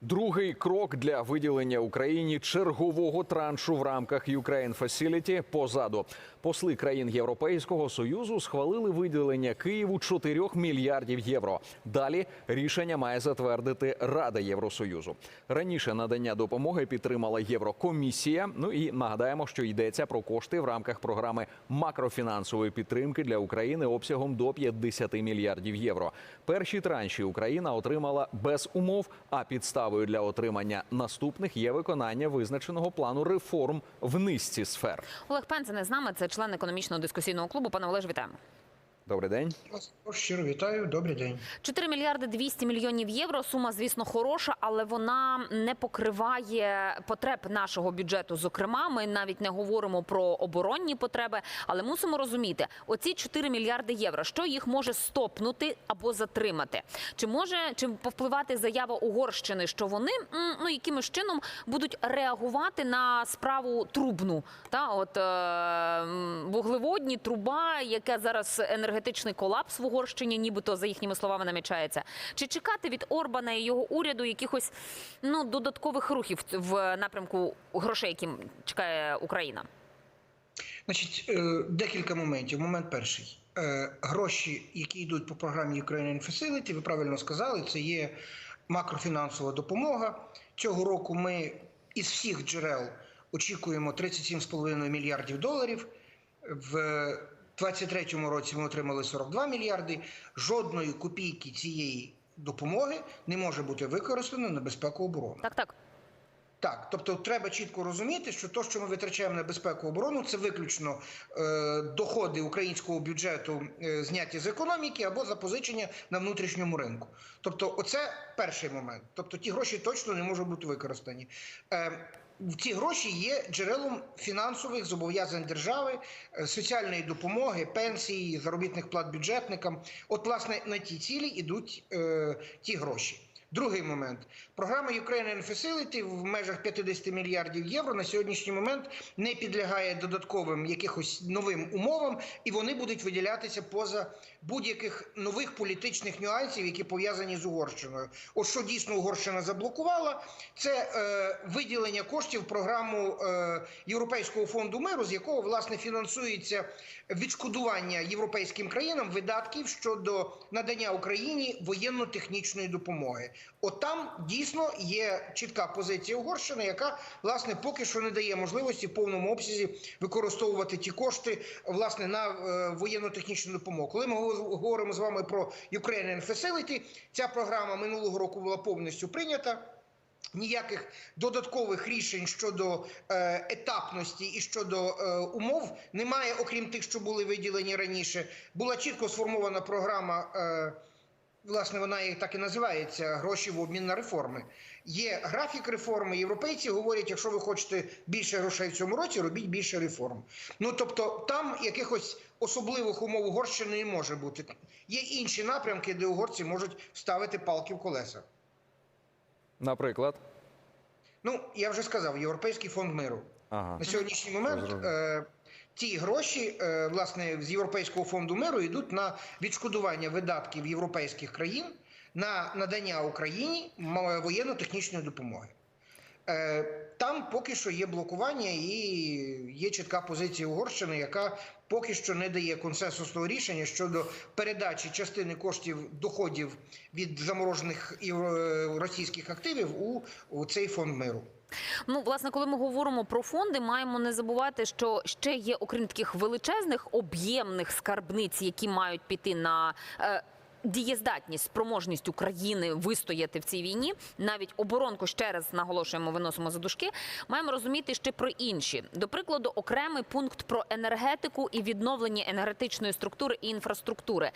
Другий крок для виділення Україні чергового траншу в рамках Ukraine Facility позаду. Посли країн Європейського союзу схвалили виділення Києву 4 мільярдів євро. Далі рішення має затвердити Рада Євросоюзу. Раніше надання допомоги підтримала Єврокомісія. Ну і нагадаємо, що йдеться про кошти в рамках програми макрофінансової підтримки для України обсягом до 50 мільярдів євро. Перші транші Україна отримала без умов, а підставою для отримання наступних є виконання визначеного плану реформ в низці сфер. Олег Пензене з нами, це член економічного дискусійного клубу. Пане Олеж, вітаємо. Добрий день. Вас щиро вітаю, добрий день. 4 мільярди 200 мільйонів євро. Сума, звісно, хороша, але вона не покриває потреб нашого бюджету. Зокрема, ми навіть не говоримо про оборонні потреби, але мусимо розуміти, оці 4 мільярди євро, що їх може стопнути або затримати. Чи може чи повпливати заява Угорщини, що вони ну якимось чином будуть реагувати на справу трубну? Та от е, вуглеводні труба, яке зараз енергетичний колапс в Угорщині, нібито за їхніми словами намічається. Чи чекати від Орбана і його уряду якихось ну додаткових рухів в напрямку грошей, які чекає Україна? Значить, е, декілька моментів. Момент перший. Е, Гроші, які йдуть по програмі Ukrainian Facility, ви правильно сказали, це є макрофінансова допомога. Цього року ми із всіх джерел очікуємо 37,5 мільярдів доларів. В 2023 році ми отримали 42 мільярди. Жодної копійки цієї допомоги не може бути використано на безпеку оборони. Так, так. Так, тобто треба чітко розуміти, що те, що ми витрачаємо на безпеку оборону, це виключно е, доходи українського бюджету е, зняті з економіки або запозичення на внутрішньому ринку. Тобто, оце перший момент. Тобто, ті гроші точно не можуть бути використані. Е, ці гроші є джерелом фінансових зобов'язань держави, е, соціальної допомоги, пенсії, заробітних плат бюджетникам. От, власне, на ті цілі йдуть е, ті гроші. Другий момент. Програма Ukrainian Facility в межах 50 мільярдів євро на сьогоднішній момент не підлягає додатковим якихось новим умовам, і вони будуть виділятися поза будь-яких нових політичних нюансів, які пов'язані з Угорщиною. От що дійсно Угорщина заблокувала, це е, виділення коштів в програму е, Європейського фонду миру, з якого власне фінансується відшкодування європейським країнам видатків щодо надання Україні воєнно-технічної допомоги. От там дійсно є чітка позиція Угорщини, яка власне поки що не дає можливості в повному обсязі використовувати ті кошти власне на е, воєнно-технічну допомогу. Коли ми говоримо з вами про Ukrainian Facility, ця програма минулого року була повністю прийнята. Ніяких додаткових рішень щодо е, етапності і щодо е, умов немає, окрім тих, що були виділені раніше. Була чітко сформована програма. Власне, вона і так і називається гроші в обмін на реформи. Є графік реформи. Європейці говорять, якщо ви хочете більше грошей в цьому році, робіть більше реформ. Ну тобто, там якихось особливих умов Угорщини не може бути. Є інші напрямки, де угорці можуть ставити палки в колеса. Наприклад, Ну я вже сказав, Європейський фонд миру. ага. На сьогоднішній момент е, ті гроші е, власне з Європейського фонду миру йдуть на відшкодування видатків європейських країн на надання Україні воєнно-технічної допомоги. Е, Там поки що є блокування і є чітка позиція Угорщини, яка поки що не дає консенсусного рішення щодо передачі частини коштів доходів від заморожених е, російських активів у, у цей фонд миру. Ну, власне, коли ми говоримо про фонди, маємо не забувати, що ще є, окрім таких величезних об'ємних скарбниць, які мають піти на. Дієздатність, спроможність України вистояти в цій війні, навіть оборонку ще раз наголошуємо, виносимо за дужки, Маємо розуміти ще про інші. До прикладу, окремий пункт про енергетику і відновлення енергетичної структури і інфраструктури.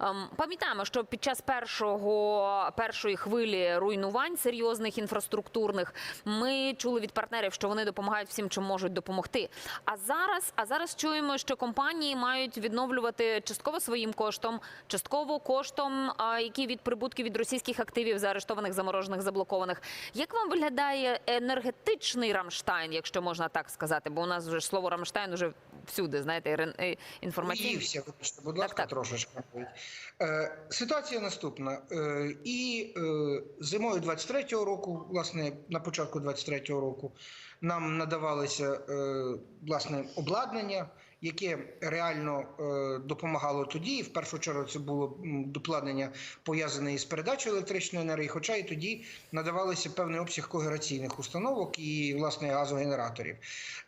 Ем, Пам'ятаємо, що під час першого першої хвилі руйнувань серйозних інфраструктурних ми чули від партнерів, що вони допомагають всім, чим можуть допомогти. А зараз, а зараз чуємо, що компанії мають відновлювати частково своїм коштом, частково коштом, а, які від прибутків від російських активів заарештованих, заморожених, заблокованих. Як вам виглядає енергетичний Рамштайн, якщо можна так сказати? Бо у нас вже слово Рамштайн вже всюди, знаєте, і рен- і інформаційні. Ївся, вибачте, будь ласка, так. трошечки. Е, ситуація наступна. Е, і е, зимою 23-го року, власне, на початку 23-го року, нам надавалося е, власне обладнання, яке реально е, допомагало тоді. І в першу чергу це було м, обладнання пов'язане із передачею електричної енергії, хоча і тоді надавалося певний обсяг когераційних установок і власне газогенераторів.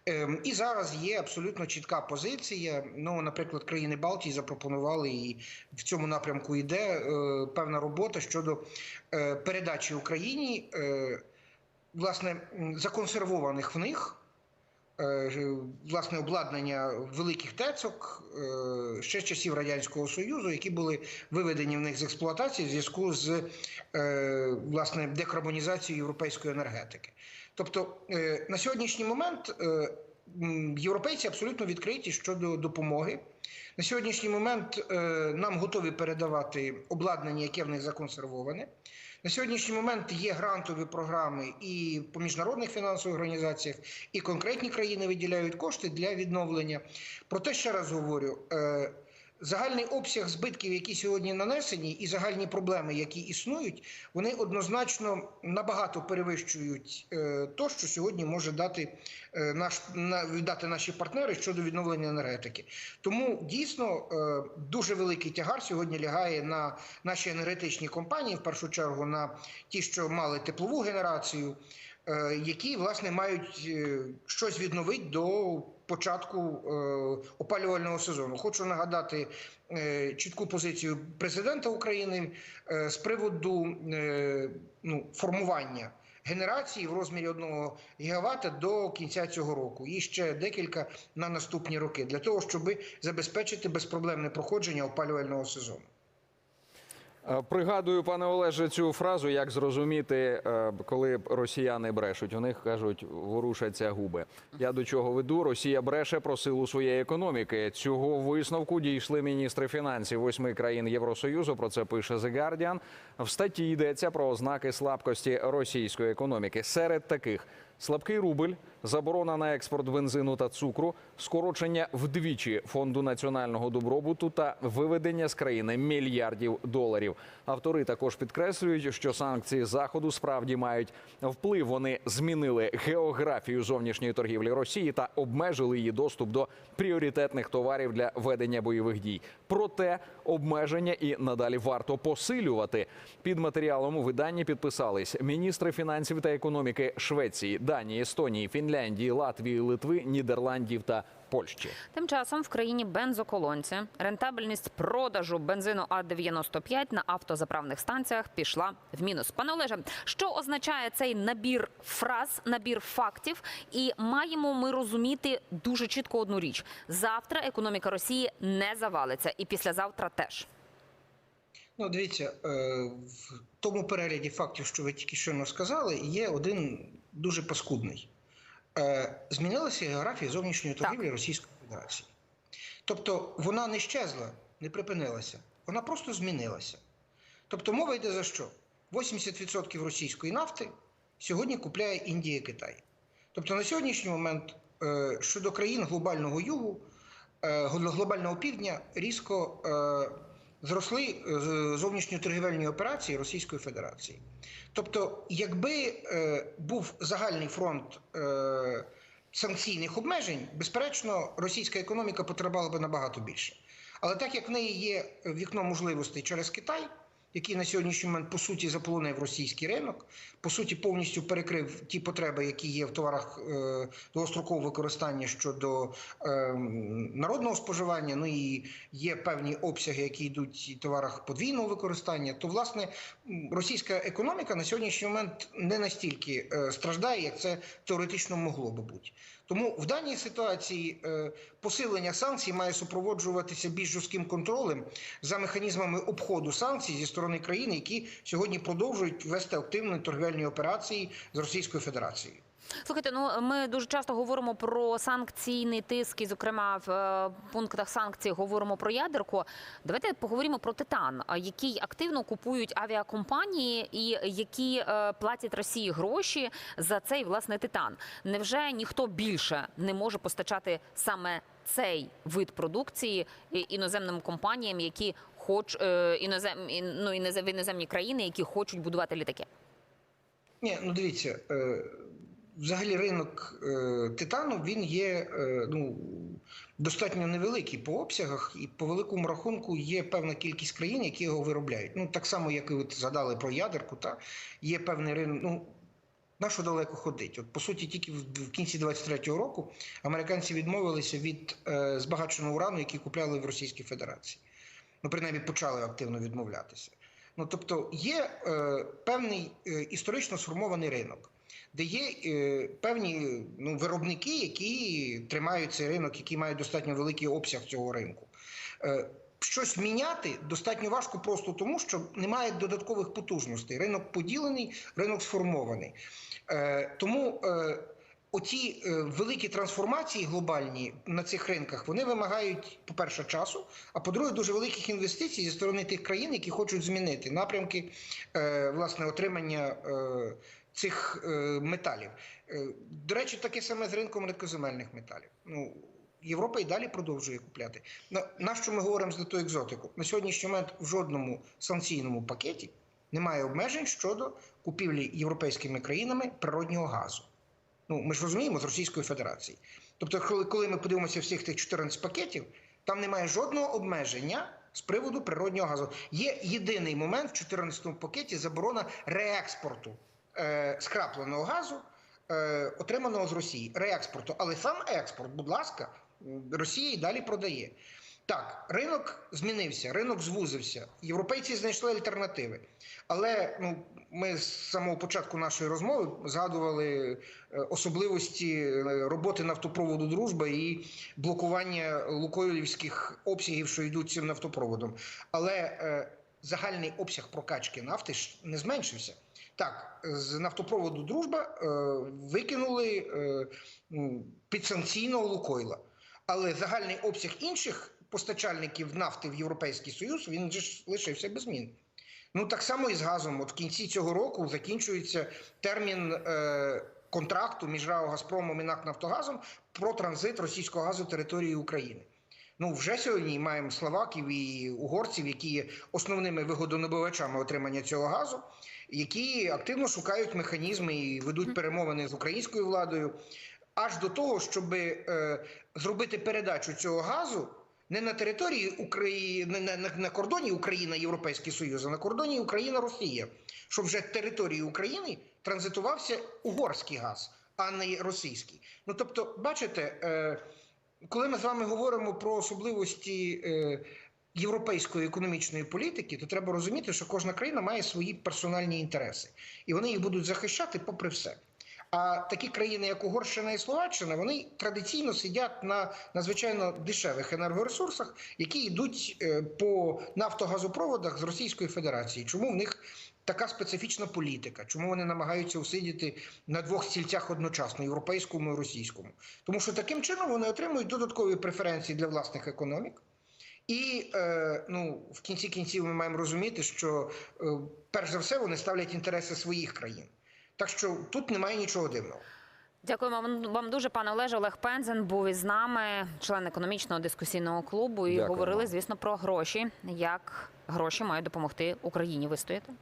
Ем, І зараз є абсолютно чітка позиція. Ну, наприклад, країни Балтії запропонували і в цьому напрямку йде е, певна робота щодо е, передачі Україні власне законсервованих в них. Е, Власне обладнання великих тецок е, ще з часів радянського союзу, які були виведені в них з експлуатації в зв'язку з е, власне декарбонізацією європейської енергетики. Тобто на сьогоднішній момент європейці абсолютно відкриті щодо допомоги. На сьогоднішній момент нам готові передавати обладнання, яке в них законсервоване. На сьогоднішній момент є грантові програми і по міжнародних фінансових організаціях, і конкретні країни виділяють кошти для відновлення. Проте ще раз говорю. Загальний обсяг збитків, які сьогодні нанесені, і загальні проблеми, які існують, вони однозначно набагато перевищують е, то, що сьогодні може дати е, наш на віддати наші партнери щодо відновлення енергетики. Тому дійсно е, дуже великий тягар сьогодні лягає на наші енергетичні компанії, в першу чергу на ті, що мали теплову генерацію, які власне мають е, щось відновити до початку е, опалювального сезону. Хочу нагадати е, чітку позицію президента України е, з приводу е, ну, формування. Генерації в розмірі 1 гігавата до кінця цього року і ще декілька на наступні роки для того, щоб забезпечити безпроблемне проходження опалювального сезону. Е, Пригадую, пане Олеже, цю фразу, як зрозуміти, е, коли росіяни брешуть. У них кажуть, ворушаться губи. Я до чого веду? Росія бреше про силу своєї економіки. Цього висновку дійшли міністри фінансів восьми країн Євросоюзу. Про це пише The Guardian. В статті йдеться про ознаки слабкості російської економіки. Серед таких слабкий рубль, заборона на експорт бензину та цукру, скорочення вдвічі фонду національного добробуту та виведення з країни мільярдів доларів. Автори також підкреслюють, що санкції заходу справді мають вплив. Вони змінили географію зовнішньої торгівлі Росії та обмежили її доступ до пріоритетних товарів для ведення бойових дій. Проте обмеження і надалі варто посилювати. Під матеріалом у виданні підписались міністри фінансів та економіки Швеції, Данії, Естонії, Фінляндії, Латвії, Литви, Нідерландів та Польщі. Тим часом в країні бензоколонці рентабельність продажу бензину А95 на автозаправних станціях пішла в мінус. Пане Олеже, що означає цей набір фраз, набір фактів? І маємо ми розуміти дуже чітко одну річ: завтра економіка Росії не завалиться, і післязавтра теж. Ну, дивіться, е, в тому перегляді фактів, що ви тільки щойно сказали, є один дуже паскудний. Е, Змінилася географія зовнішньої Так. торгівлі Російської Федерації. Тобто вона не щезла, не припинилася, вона просто змінилася. Тобто мова йде за що? 80% російської нафти сьогодні купляє Індія і Китай. Тобто на сьогоднішній момент е, щодо країн глобального югу, е, глобального півдня різко зросли е, зовнішньоторгівельні операції Російської Федерації. Тобто, якби е, був загальний фронт е, санкційних обмежень, безперечно, російська економіка потребувала би набагато більше. Але так як в неї є вікно можливостей через Китай, який на сьогоднішній момент по суті заполонив російський ринок, по суті, повністю перекрив ті потреби, які є в товарах е, довгострокового використання щодо е, народного споживання. Ну і є певні обсяги, які йдуть в товарах подвійного використання. То власне російська економіка на сьогоднішній момент не настільки е, страждає, як це теоретично могло би бути. Тому в даній ситуації е, посилення санкцій має супроводжуватися більш жорстким контролем за механізмами обходу санкцій зі сторони країн, які сьогодні продовжують вести активні торгівельні операції з Російською Федерацією. Слухайте, ну ми дуже часто говоримо про санкційний тиск, і, зокрема, в е, пунктах санкцій говоримо про ядерку. Давайте поговоримо про титан, який активно купують авіакомпанії і які е, платять Росії гроші за цей власне титан. Невже ніхто більше не може постачати саме цей вид продукції іноземним компаніям, які хоч е, інозем, ін- ну, іноземні країни, які хочуть будувати літаки? Ні, ну дивіться, е, взагалі ринок е, титану він є е, ну, достатньо невеликий по обсягах, і по великому рахунку є певна кількість країн, які його виробляють. Ну так само, як і от згадали про ядерку, та є певний ринок. Ну, на що далеко ходить? От по суті, тільки в, кінці 23-го року американці відмовилися від е, збагаченого урану, який купляли в Російській Федерації. Ну, принаймні, почали активно відмовлятися. Ну тобто є е, певний е, історично сформований ринок, де є е, певні ну, виробники, які тримають цей ринок, які мають достатньо великий обсяг цього ринку. Е, щось міняти достатньо важко просто тому, що немає додаткових потужностей. Ринок поділений, ринок сформований. Е, тому е, оці е, великі трансформації глобальні на цих ринках вони вимагають, по-перше, часу, а по-друге, дуже великих інвестицій зі сторони тих країн, які хочуть змінити напрямки е, власне отримання е, цих е, металів. Е, до речі, таке саме з ринком рідкоземельних металів. Ну, Європа і далі продовжує купляти. На, на що ми говоримо за ту екзотику? На сьогоднішній момент в жодному санкційному пакеті немає обмежень щодо купівлі європейськими країнами природнього газу. Ну, ми ж розуміємо з Російської Федерації. Тобто, коли, ми подивимося всіх тих 14 пакетів, там немає жодного обмеження з приводу природнього газу. Є єдиний момент в 14 пакеті заборона реекспорту скрапленого газу, е, отриманого з Росії. Реекспорту. Але сам експорт, будь ласка, Росія і далі продає. Так, ринок змінився, ринок звузився. Європейці знайшли альтернативи. Але ну, ми з самого початку нашої розмови згадували е, особливості е, роботи нафтопроводу Дружба і блокування лукойлівських обсягів, що йдуть цим нафтопроводом. Але е, загальний обсяг прокачки нафти ж не зменшився. Так, з нафтопроводу Дружба е, викинули е, м, підсанкційного Лукойла. Але загальний обсяг інших постачальників нафти в Європейський Союз він ж лишився без змін. Ну так само і з газом. От в кінці цього року закінчується термін е, контракту між РАО Газпромом і НАК Нафтогазом про транзит російського газу території України. Ну вже сьогодні маємо словаків і угорців, які є основними вигодонабувачами отримання цього газу, які активно шукають механізми і ведуть перемовини з українською владою, аж до того, щоб е, зробити передачу цього газу не на території України, не на, на кордоні Україна Європейський Союз, а на кордоні Україна Росія, щоб вже території України транзитувався угорський газ, а не російський. Ну тобто, бачите, е, коли ми з вами говоримо про особливості е, європейської економічної політики, то треба розуміти, що кожна країна має свої персональні інтереси, і вони їх будуть захищати попри все. А такі країни, як Угорщина і Словаччина, вони традиційно сидять на надзвичайно дешевих енергоресурсах, які йдуть е, по нафтогазопроводах з Російської Федерації. Чому в них така специфічна політика? Чому вони намагаються усидіти на двох стільцях одночасно європейському і російському? Тому що таким чином вони отримують додаткові преференції для власних економік. І е, ну, в кінці кінців ми маємо розуміти, що е, перш за все вони ставлять інтереси своїх країн. Так що тут немає нічого дивного. Дякуємо вам, вам дуже, пане Олеже. Олег Пензен був із нами, член економічного дискусійного клубу, і Дякую. говорили, звісно, про гроші, як гроші мають допомогти Україні вистояти.